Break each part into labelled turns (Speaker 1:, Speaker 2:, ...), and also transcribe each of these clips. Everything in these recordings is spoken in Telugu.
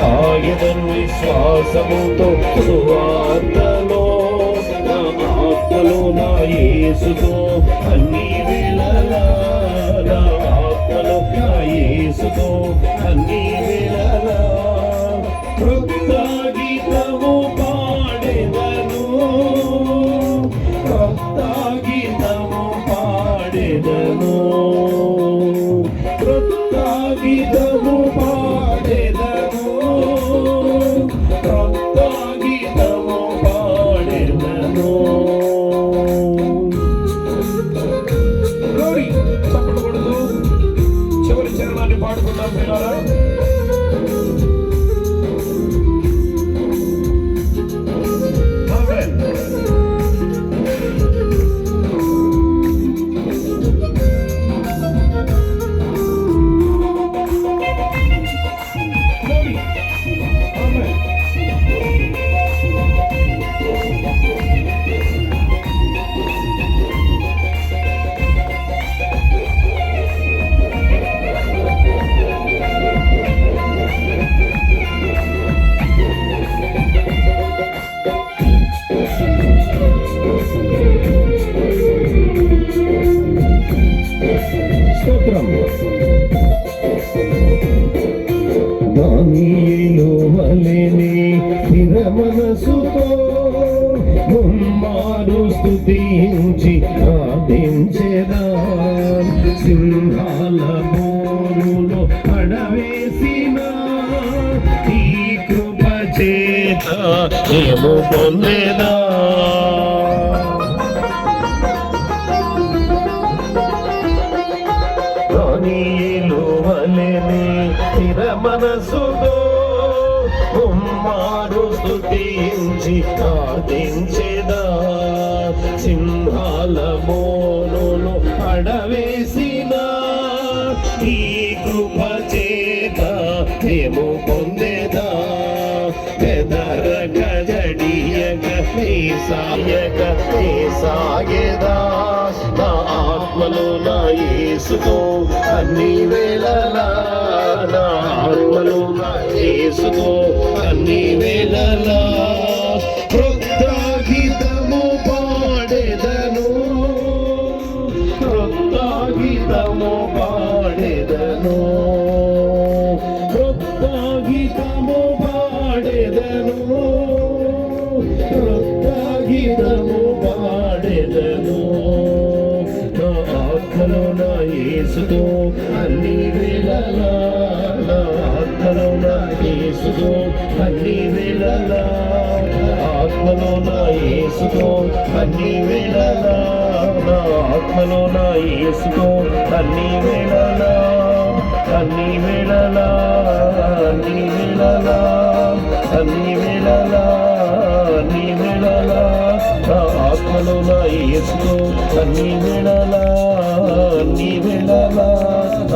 Speaker 1: సాగిదను విశ్వాసముతో సువార్తలో నా ఆత్మలో నా యేసుతో అన్నీ దానియేలు వలెనే స్థిర మనసుతో ముమ్మారు స్తుతించి ప్రార్థించెదా? సింహాల మోరులో పడవేసిన ఈ కృప చేత ఏమో పొందేదా? దానియేలు వలెనే స్థిర మనసుతో ఉమ్మారు స్థుతించి ప్రార్థించెదా. సింహాల మోనులు అడవేసిన ఈ కృప చేత మేము పొందేదా. పెదర గజడియక నీ సాయక నీ సాగేదా. ఆత్మలో నా యేసుతో అన్ని వేళలా నా ఆత్మలో నా యేసుతో అన్ని వేళలా క్రొత్త గీతము పాడెదను క్రొత్త గీతము పాడెదను క్రొత్త గీతము పాడెదను క్రొత్త యేసుతో అన్ని వేళలా ఆత్మలో నా యేసుతో అన్ని వేళలా నా ఆత్మలో నా యేసుతో అన్ని వేళలా అన్ని వేళలా అన్ని వేళలా అన్ని వేళలా అన్ని వేళలా నా ఆత్మలో నా యేసుతో అన్ని వేళలా అన్ని వేళలా.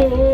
Speaker 1: యేసుతో